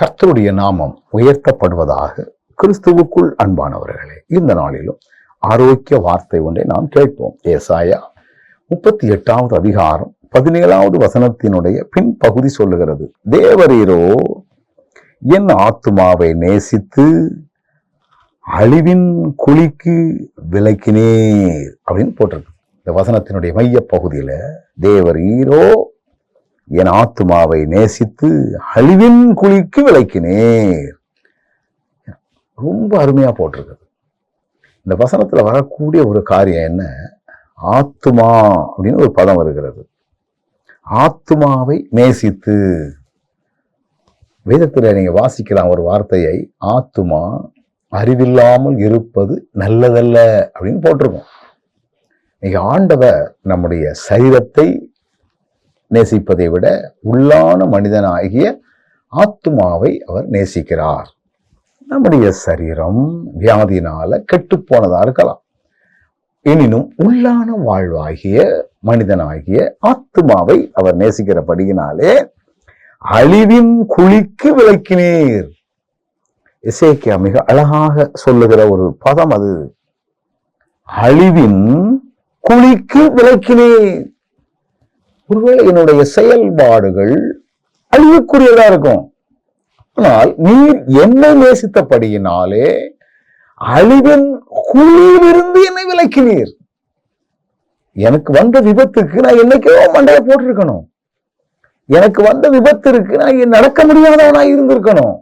கர்த்தருடைய நாமம் உயர்த்தப்படுவதாக கிறிஸ்துவுக்குள் அன்பானவர்களே இந்த நாளிலும் ஆரோக்கிய வார்த்தை ஒன்றை நாம் கேட்போம். ஏசாயா முப்பத்தி எட்டாவது அதிகாரம் பதினேழாவது வசனத்தினுடைய பின்பகுதி சொல்லுகிறது. தேவரீரோ என் ஆத்துமாவை நேசித்து அழிவின் குழிக்கு விலக்கினேர் அப்படின்னு போட்டிருக்கு. இந்த வசனத்தினுடைய மைய பகுதியில தேவரீரோ என் ஆத்துமாவை நேசித்து அழிவின் குழிக்கு விளக்கினேர் ரொம்ப அருமையாக போட்டிருக்குது. இந்த வசனத்தில் வரக்கூடிய ஒரு காரியம் என்ன? ஆத்துமா அப்படின்னு ஒரு பதம் வருகிறது. ஆத்துமாவை நேசித்து. வேதத்தில் நீங்கள் வாசிக்கலாம் ஒரு வார்த்தையை ஆத்துமா அறிவில்லாமல் இருப்பது நல்லதல்ல அப்படின்னு போட்டிருக்கோம். நீங்கள் ஆண்டவர் நம்முடைய சரீரத்தை நேசிப்பதை விட உள்ளான மனிதனாகிய ஆத்துமாவை அவர் நேசிக்கிறார். நம்முடைய சரீரம் வியாதியினால கெட்டுப்போனதா இருக்கலாம். எனினும் உள்ளான வாழ்வாகிய மனிதனாகிய ஆத்துமாவை அவர் நேசிக்கிறபடியினாலே அழிவின் குழிக்கு விளக்கினீர். இசைக்கியா மிக அழகாக சொல்லுகிற ஒரு பதம் அது. அழிவின் குழிக்கு விளக்கினேன் ஒருவேளை என்னுடைய செயல்பாடுகள் அழியக்கூடியதா இருக்கும். ஆனால் நீர் என்னை நேசித்தபடியினாலே அழிவின் குழியிலிருந்து என்னை விலக்கினீர். எனக்கு வந்த விபத்துக்கு நான் என்னைக்கோ மண்டைய போட்டிருக்கணும். எனக்கு வந்த விபத்திற்கு நான் நடக்க முடியாதவனா இருந்திருக்கணும்.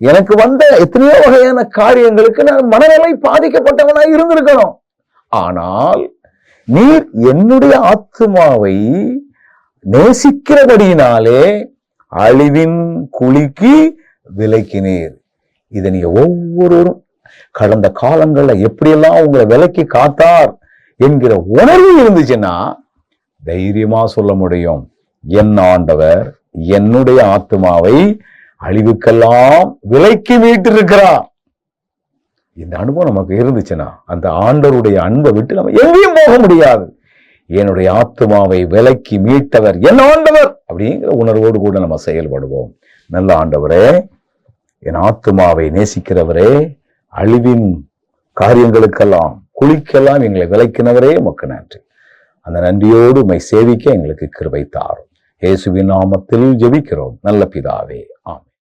எனக்கு வந்த எத்தனையோ வகையான காரியங்களுக்கு நான் மனநிலை பாதிக்கப்பட்டவனா இருந்திருக்கணும். ஆனால் நீர் என்னுடைய ஆத்மாவை நேசிக்கிறபடியினாலே அழிவின் குழிக்கு விலக்கினீர். இதை நீங்க ஒவ்வொருவரும் கடந்த காலங்களில் எப்படியெல்லாம் உங்களை விலக்கி காத்தார் என்கிற உணர்வு இருந்துச்சுன்னா தைரியமா சொல்ல முடியும். என் ஆண்டவர் என்னுடைய ஆத்மாவை அழிவுக்கெல்லாம் விலைக்கு மீட்டிருக்கிறார். இந்த அனுபவம் நமக்கு இருந்துச்சுன்னா அந்த ஆண்டவருடைய அன்பை விட்டு நம்ம எங்கேயும் போக முடியாது. என்னுடைய ஆத்மாவை விலக்கி மீட்டவர் என் ஆண்டவர் அப்படிங்கிற உணர்வோடு கூட நம்ம செயல்படுவோம். நல்ல ஆண்டவரே என் ஆத்மாவை நேசிக்கிறவரே அழிவின் காரியங்களுக்கெல்லாம் குளிக்கெல்லாம் எங்களை விலைக்கினவரே உமக்கு நன்றி. அந்த நன்றியோடு உமை சேவிக்க எங்களுக்கு கிருபை தாரும். இயேசுவின் நாமத்தில் ஜெபிக்கிறோம். நல்ல பிதாவே ஆம்